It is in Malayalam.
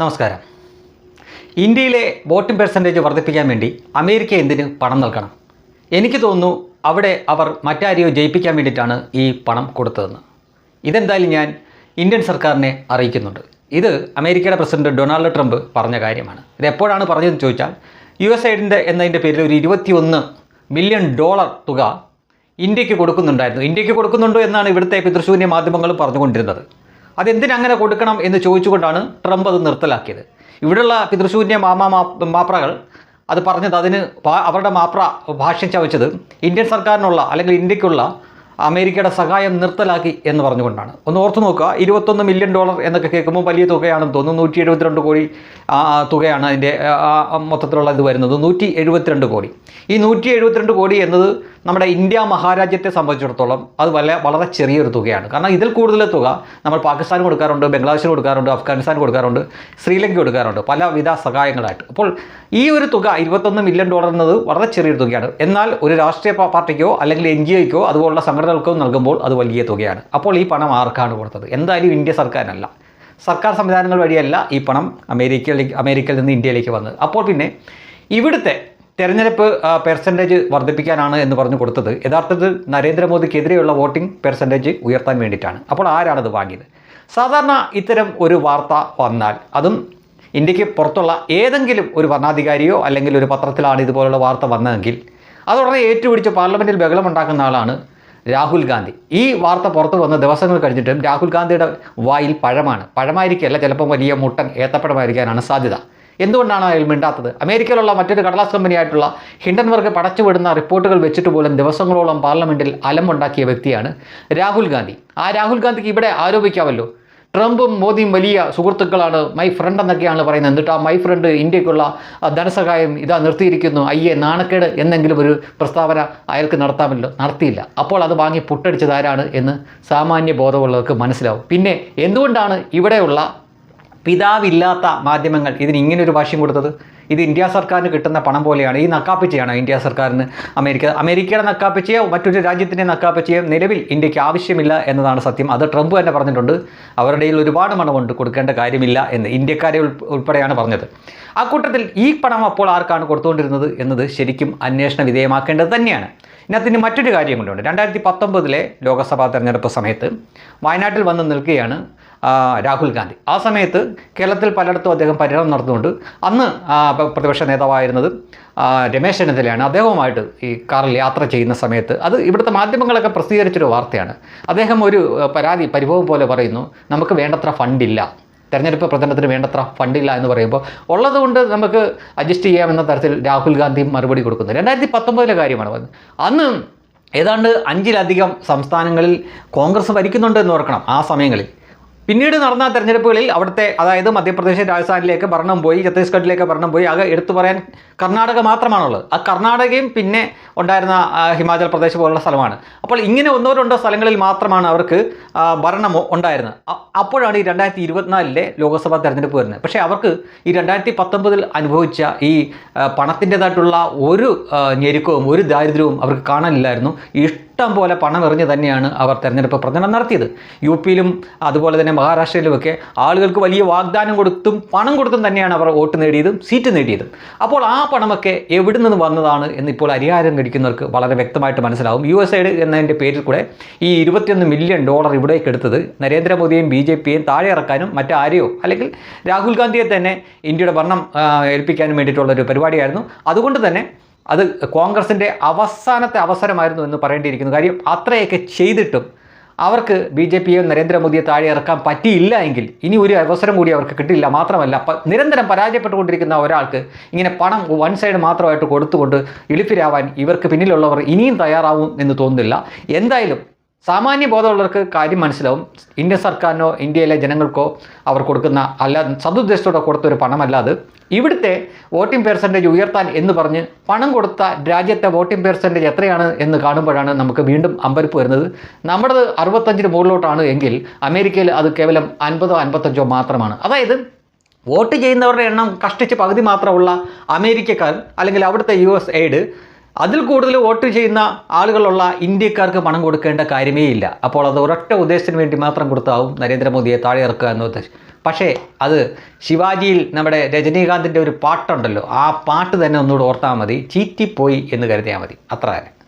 നമസ്കാരം. ഇന്ത്യയിലെ വോട്ടിംഗ് പെർസെന്റേജ് വർദ്ധിപ്പിക്കാൻ വേണ്ടി അമേരിക്ക എന്തിന് പണം നൽകണം? എനിക്ക് തോന്നുന്നു അവിടെ അവർ മറ്റാരെയോ ജയിപ്പിക്കാൻ വേണ്ടിയിട്ടാണ് ഈ പണം കൊടുത്തതെന്ന്. ഇതെന്തായാലും ഞാൻ ഇന്ത്യൻ സർക്കാരിനെ അറിയിക്കുന്നുണ്ട്. ഇത് അമേരിക്കയുടെ പ്രസിഡന്റ് ഡൊണാൾഡ് ട്രംപ് പറഞ്ഞ കാര്യമാണ്. ഇത് എപ്പോഴാണ് പറഞ്ഞതെന്ന് ചോദിച്ചാൽ യു എസ് എയ്ഡിന്റെ എന്നതിന്റെ പേരിൽ ഒരു ഇരുപത്തിയൊന്ന് മില്യൺ ഡോളർ തുക ഇന്ത്യയ്ക്ക് കൊടുക്കുന്നുണ്ടായിരുന്നു. ഇന്ത്യയ്ക്ക് കൊടുക്കുന്നുണ്ടോ എന്നാണ് ഇവിടുത്തെ പിതൃശൂന്യ മാധ്യമങ്ങൾ പറഞ്ഞുകൊണ്ടിരുന്നത്. അതെന്തിനങ്ങനെ കൊടുക്കണം എന്ന് ചോദിച്ചുകൊണ്ടാണ് ട്രംപ് അത് നിർത്തലാക്കിയത്. ഇവിടെയുള്ള പിതൃശൂന്യ മാമാ മാപ്രകൾ അത് പറഞ്ഞത് അതിന് അവരുടെ മാപ്ര ഭാഷ്യം ചവച്ചത് ഇന്ത്യൻ സർക്കാരിനുള്ള അല്ലെങ്കിൽ ഇന്ത്യക്കുള്ള അമേരിക്കയുടെ സഹായം നിർത്തലാക്കി എന്ന് പറഞ്ഞുകൊണ്ടാണ്. ഒന്ന് ഓർത്തു നോക്കുക ഇരുപത്തൊന്ന് മില്യൺ ഡോളർ എന്നൊക്കെ കേൾക്കുമ്പോൾ വലിയ തുകയാണെന്ന് തോന്നുന്നു. നൂറ്റി എഴുപത്തിരണ്ട് കോടി തുകയാണ് അതിന്റെ മൊത്തത്തിലുള്ള ഇത് വരുന്നത്. നൂറ്റി എഴുപത്തിരണ്ട് കോടി. ഈ നൂറ്റി എഴുപത്തിരണ്ട് കോടി എന്നത് നമ്മുടെ ഇന്ത്യ മഹാരാജ്യത്തെ സംബന്ധിച്ചിടത്തോളം അത് വളരെ വളരെ ചെറിയൊരു തുകയാണ്. കാരണം ഇതിൽ കൂടുതൽ തുക നമ്മൾ പാകിസ്ഥാൻ കൊടുക്കാറുണ്ട് ബംഗ്ലാദേശിന് കൊടുക്കാറുണ്ട് അഫ്ഗാനിസ്ഥാൻ കൊടുക്കാറുണ്ട് ശ്രീലങ്ക കൊടുക്കാറുണ്ട്. പലവിധ സഹായങ്ങളായിട്ട്. അപ്പോൾ ഈ ഒരു തുക ഇരുപത്തൊന്ന് മില്യൺ ഡോളർ എന്നത് വളരെ ചെറിയൊരു തുകയാണ്. എന്നാൽ ഒരു രാഷ്ട്രീയ പാർട്ടിക്കോ അല്ലെങ്കിൽ എൻ ജി ഒക്കോ അതുപോലുള്ള സംഘടനകൾക്കോ നൽകുമ്പോൾ അത് വലിയ തുകയാണ്. അപ്പോൾ ഈ പണം ആർക്കാണ് കൊടുത്തത്? എന്തായാലും ഇന്ത്യ സർക്കാരിനല്ല. സർക്കാർ സംവിധാനങ്ങൾ വഴിയല്ല ഈ പണം അമേരിക്കയിലേക്ക് അമേരിക്കയിൽ നിന്ന് ഇന്ത്യയിലേക്ക് വന്നത്. അപ്പോൾ പിന്നെ ഇവിടുത്തെ തെരഞ്ഞെടുപ്പ് പെർസെന്റേജ് വർദ്ധിപ്പിക്കാനാണ് എന്ന് പറഞ്ഞു കൊടുത്തത്. യഥാർത്ഥത്തിൽ നരേന്ദ്രമോദിക്കെതിരെയുള്ള വോട്ടിംഗ് പെർസെന്റേജ് ഉയർത്താൻ വേണ്ടിയിട്ടാണ്. അപ്പോൾ ആരാണത് വാങ്ങിയത്? സാധാരണ ഇത്തരം ഒരു വാർത്ത വന്നാൽ അതും ഇന്ത്യയ്ക്ക് പുറത്തുള്ള ഏതെങ്കിലും ഒരു ഭരണാധികാരിയോ അല്ലെങ്കിൽ ഒരു പത്രത്തിലാണ് ഇതുപോലുള്ള വാർത്ത വന്നതെങ്കിൽ അതുടനെ ഏറ്റുപിടിച്ച് പാർലമെന്റിൽ ബഹളമുണ്ടാക്കുന്ന ആളാണ് രാഹുൽ ഗാന്ധി. ഈ വാർത്ത പുറത്തു വന്ന ദിവസങ്ങൾ കഴിഞ്ഞിട്ടും രാഹുൽ ഗാന്ധിയുടെ വായിൽ പഴമാണ്. പഴമായിരിക്കല്ല ചിലപ്പോൾ വലിയ മുട്ടൻ ഏത്തപ്പഴമായിരിക്കാനാണ് സാധ്യത. എന്തുകൊണ്ടാണ് അയാൾ മിണ്ടാത്തത്? അമേരിക്കയിലുള്ള മറ്റൊരു കടലാസ് കമ്പനിയായിട്ടുള്ള ഹിൻഡൻബർഗ് പടച്ചുവിടുന്ന റിപ്പോർട്ടുകൾ വെച്ചിട്ട് പോലും ദിവസങ്ങളോളം പാർലമെന്റിൽ അലമുണ്ടാക്കിയ വ്യക്തിയാണ് രാഹുൽ ഗാന്ധി. ആ രാഹുൽ ഗാന്ധിക്ക് ഇവിടെ ആരോപിക്കാമല്ലോ. ട്രംപും മോദിയും വലിയ സുഹൃത്തുക്കളാണ്. മൈ ഫ്രണ്ട് എന്നൊക്കെയാണ് പറയുന്നത്. എന്നിട്ട് ആ മൈ ഫ്രണ്ട് ഇന്ത്യക്കുള്ള ധനസഹായം ഇതാ നിർത്തിയിരിക്കുന്നു. അയ്യേ നാണക്കേട് എന്നെങ്കിലും ഒരു പ്രസ്താവന അയാൾക്ക് നടത്താമല്ലോ? നടത്തിയില്ല. അപ്പോൾ അത് വാങ്ങി പുട്ടടിച്ചത് ആരാണ് എന്ന് സാമാന്യ ബോധമുള്ളവർക്ക് മനസ്സിലാവും. പിന്നെ എന്തുകൊണ്ടാണ് ഇവിടെയുള്ള പിതാവില്ലാത്ത മാധ്യമങ്ങൾ ഇതിന് ഇങ്ങനെ ഒരു ഭാഷ്യം കൊടുത്തത്? ഇത് ഇന്ത്യ സർക്കാരിന് കിട്ടുന്ന പണം പോലെയാണ്. ഈ നക്കാപ്പിച്ചയാണ് ഇന്ത്യ സർക്കാരിന് അമേരിക്ക അമേരിക്കയുടെ നക്കാപ്പിച്ചയോ മറ്റൊരു രാജ്യത്തിന്റെ നക്കാപ്പിച്ചയോ നിലവിൽ ഇന്ത്യയ്ക്ക് ആവശ്യമില്ല എന്നതാണ് സത്യം. അത് ട്രംപ് തന്നെ പറഞ്ഞിട്ടുണ്ട്. അവരുടെ ഒരുപാട് പണമുണ്ട് കൊടുക്കേണ്ട കാര്യമില്ല എന്ന് ഇന്ത്യക്കാരെ ഉൾപ്പ- ഉൾപ്പെടെയാണ് പറഞ്ഞത്. ആ കൂട്ടത്തിൽ ഈ പണം അപ്പോൾ ആർക്കാണ് കൊടുത്തുകൊണ്ടിരുന്നത് എന്നത് ശരിക്കും അന്വേഷണ വിധേയമാക്കേണ്ടത് തന്നെയാണ്. ഇതിനകത്തിന് മറ്റൊരു കാര്യം കൊണ്ടുണ്ട് രണ്ടായിരത്തി പത്തൊമ്പതിലെ ലോക്സഭാ തെരഞ്ഞെടുപ്പ് സമയത്ത് വയനാട്ടിൽ വന്ന് നിൽക്കുകയാണ് രാഹുൽ ഗാന്ധി. ആ സമയത്ത് കേരളത്തിൽ പലയിടത്തും അദ്ദേഹം പര്യടനം നടത്തുന്നുണ്ട്. അന്ന് പ്രതിപക്ഷ നേതാവായിരുന്നത് രമേശ് ചെന്നിത്തലയാണ്. അദ്ദേഹവുമായിട്ട് ഈ കാറിൽ യാത്ര ചെയ്യുന്ന സമയത്ത് അത് ഇവിടുത്തെ മാധ്യമങ്ങളൊക്കെ പ്രസിദ്ധീകരിച്ചൊരു വാർത്തയാണ്. അദ്ദേഹം ഒരു പരാതി പരിഭവം പോലെ പറയുന്നു നമുക്ക് വേണ്ടത്ര ഫണ്ടില്ല. തെരഞ്ഞെടുപ്പ് പ്രചരണത്തിന് വേണ്ടത്ര ഫണ്ടില്ല എന്ന് പറയുമ്പോൾ ഉള്ളതുകൊണ്ട് നമുക്ക് അഡ്ജസ്റ്റ് ചെയ്യാമെന്ന തരത്തിൽ രാഹുൽ ഗാന്ധിയും മറുപടി കൊടുക്കുന്നത് രണ്ടായിരത്തി പത്തൊമ്പതിലെ കാര്യമാണ് പറഞ്ഞത് അന്ന് ഏതാണ്ട് അഞ്ചിലധികം സംസ്ഥാനങ്ങളിൽ കോൺഗ്രസ് ഭരിക്കുന്നുണ്ട് എന്ന് ഓർക്കണം ആ സമയങ്ങളിൽ. പിന്നീട് നടന്ന തെരഞ്ഞെടുപ്പുകളിൽ അവിടുത്തെ അതായത് മധ്യപ്രദേശ് രാജസ്ഥാനിലേക്ക് ഭരണം പോയി ഛത്തീസ്ഗഡിലേക്ക് ഭരണം പോയി. ആകെ എടുത്തു പറയാൻ കർണാടക മാത്രമാണുള്ളത്. ആ കർണാടകയും പിന്നെ ഉണ്ടായിരുന്ന ഹിമാചൽ പ്രദേശ് പോലുള്ള സ്ഥലമാണ്. അപ്പോൾ ഇങ്ങനെ ഒന്നോ രണ്ടോ സ്ഥലങ്ങളിൽ മാത്രമാണ് അവർക്ക് ഭരണം ഉണ്ടായിരുന്നത്. അപ്പോഴാണ് ഈ രണ്ടായിരത്തി ഇരുപത്തിനാലിലെ ലോക്സഭാ തെരഞ്ഞെടുപ്പ് വരുന്നത്. പക്ഷേ അവർക്ക് ഈ രണ്ടായിരത്തി പത്തൊമ്പതിൽ അനുഭവിച്ച ഈ പണത്തിന്റെതായിട്ടുള്ള ഒരു ഞെരുക്കവും ഒരു ദാരിദ്ര്യവും അവർക്ക് കാണാനില്ലായിരുന്നു. ഇഷ്ടം പോലെ പണം എറിഞ്ഞ് തന്നെയാണ് അവർ തെരഞ്ഞെടുപ്പ് പ്രചരണം നടത്തിയത്. യു പിയിലും അതുപോലെ തന്നെ മഹാരാഷ്ട്രയിലുമൊക്കെ ആളുകൾക്ക് വലിയ വാഗ്ദാനം കൊടുത്തും പണം കൊടുത്തും തന്നെയാണ് അവർ വോട്ട് നേടിയതും സീറ്റ് നേടിയതും. അപ്പോൾ ആ പണമൊക്കെ എവിടെ നിന്ന് വന്നതാണ് എന്ന് ഇപ്പോൾ അരിഹാരം കഴിക്കുന്നവർക്ക് വളരെ വ്യക്തമായിട്ട് മനസ്സിലാവും. യു എസ് ഐഡ് എന്നതിന്റെ പേരിൽ കൂടെ ഈ ഇരുപത്തിയൊന്ന് മില്യൺ ഡോളർ ഇവിടേക്ക് എടുത്തത് നരേന്ദ്രമോദിയെയും ബി ജെ പിയെയും താഴെ ഇറക്കാനും മറ്റാരെയോ അല്ലെങ്കിൽ രാഹുൽ ഗാന്ധിയെ തന്നെ ഇന്ത്യയുടെ ഭരണം ഏൽപ്പിക്കാനും വേണ്ടിയിട്ടുള്ള ഒരു പരിപാടിയായിരുന്നു. അതുകൊണ്ട് തന്നെ അത് കോൺഗ്രസിന്റെ അവസാനത്തെ അവസരമായിരുന്നു എന്ന് പറയേണ്ടിയിരിക്കുന്നു. കാര്യം അത്രയൊക്കെ ചെയ്തിട്ടും അവർക്ക് ബി ജെ പിയെ നരേന്ദ്രമോദിയെ താഴെ ഇറക്കാൻ പറ്റിയില്ല എങ്കിൽ ഇനി ഒരു അവസരം കൂടി അവർക്ക് കിട്ടില്ല. മാത്രമല്ല നിരന്തരം പരാജയപ്പെട്ടുകൊണ്ടിരിക്കുന്ന ഒരാൾക്ക് ഇങ്ങനെ പണം വൺ സൈഡ് മാത്രമായിട്ട് കൊടുത്തുകൊണ്ട് എളുപ്പിരാവാൻ ഇവർക്ക് പിന്നിലുള്ളവർ ഇനിയും തയ്യാറാവും എന്ന് തോന്നുന്നില്ല. എന്തായാലും സാമാന്യ ബോധമുള്ളവർക്ക് കാര്യം മനസ്സിലാവും. ഇന്ത്യൻ സർക്കാരിനോ ഇന്ത്യയിലെ ജനങ്ങൾക്കോ അവർ കൊടുക്കുന്ന അല്ല സതുദ്ദേശത്തോടെ കൊടുത്തൊരു അത് ഇവിടുത്തെ വോട്ടിംഗ് പെർസെന്റേജ് ഉയർത്താൻ എന്ന് പറഞ്ഞ് പണം കൊടുത്ത രാജ്യത്തെ വോട്ടിംഗ് പെർസെന്റേജ് എത്രയാണ് എന്ന് കാണുമ്പോഴാണ് നമുക്ക് വീണ്ടും അമ്പരപ്പ് വരുന്നത്. നമ്മുടേത് അറുപത്തഞ്ചിന് മുകളിലോട്ടാണ് എങ്കിൽ അമേരിക്കയിൽ അത് കേവലം അൻപതോ അൻപത്തഞ്ചോ മാത്രമാണ്. അതായത് വോട്ട് ചെയ്യുന്നവരുടെ എണ്ണം കഷ്ടിച്ച് പകുതി മാത്രമുള്ള അമേരിക്കക്കാർ അല്ലെങ്കിൽ അവിടുത്തെ യു എസ് എയ്ഡ് അതിൽ കൂടുതൽ വോട്ട് ചെയ്യുന്ന ആളുകളുള്ള ഇന്ത്യക്കാർക്ക് പണം കൊടുക്കേണ്ട കാര്യമേ ഇല്ല. അപ്പോൾ അത് ഒരൊറ്റ ഉദ്ദേശത്തിന് വേണ്ടി മാത്രം കൊടുത്താവും നരേന്ദ്രമോദിയെ താഴെ ഇറക്കുക എന്ന ഉദ്ദേശം പക്ഷേ അത് ശിവാജിയിൽ നമ്മുടെ രജനീകാന്തിന്റെ ഒരു പാട്ടുണ്ടല്ലോ. ആ പാട്ട് തന്നെ ഒന്നുകൂടെ ഓർത്താൽ മതി. ചീറ്റിപ്പോയി എന്ന് കരുതിയാൽ മതി. അത്ര തന്നെ.